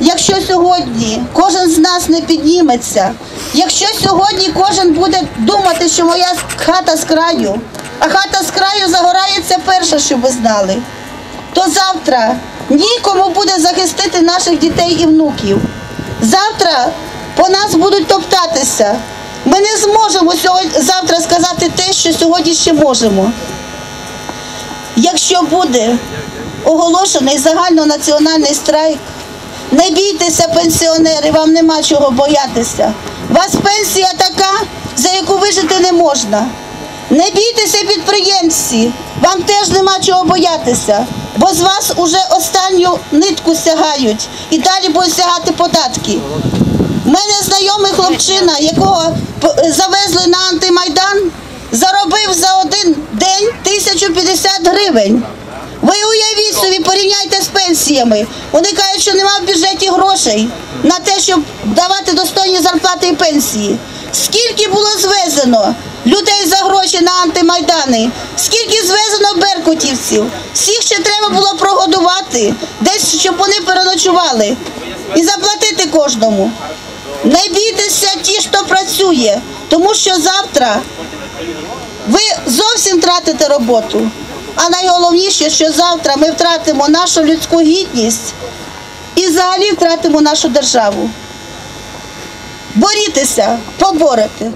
якщо сьогодні кожен з нас не підніметься, якщо сьогодні кожен буде думати, що моя хата з краю, а хата з краю загорається перша, щоб ви знали, то завтра нікому буде захистити наших дітей і внуків. Завтра по нас будуть топтатися. Ми не зможемо сьогодні, завтра сказати те, що сьогодні ще можемо. Якщо буде оголошений загальнонаціональний страйк, не бійтеся, пенсіонери, вам нема чого боятися. У вас пенсія така, за яку вижити не можна. Не бійтеся, підприємці, вам теж нема чого боятися, бо з вас уже останню нитку сягають і далі будуть сягати податки. У мене знайомий хлопчина, якого завезли на антимайдан, заробив за один день 1050 гривень. Ви уявіть собі, порівняйте пенсіями. Вони кажуть, що нема в бюджеті грошей на те, щоб давати достойні зарплати і пенсії. Скільки було звезено людей за гроші на антимайдани? Скільки звезено беркутівців? Всіх ще треба було прогодувати, десь щоб вони переночували і заплатити кожному. Не бійтеся ті, хто працює, тому що завтра ви зовсім втратите роботу. А найголовніше, що завтра ми втратимо нашу людську гідність і взагалі втратимо нашу державу. Борітеся, поборете.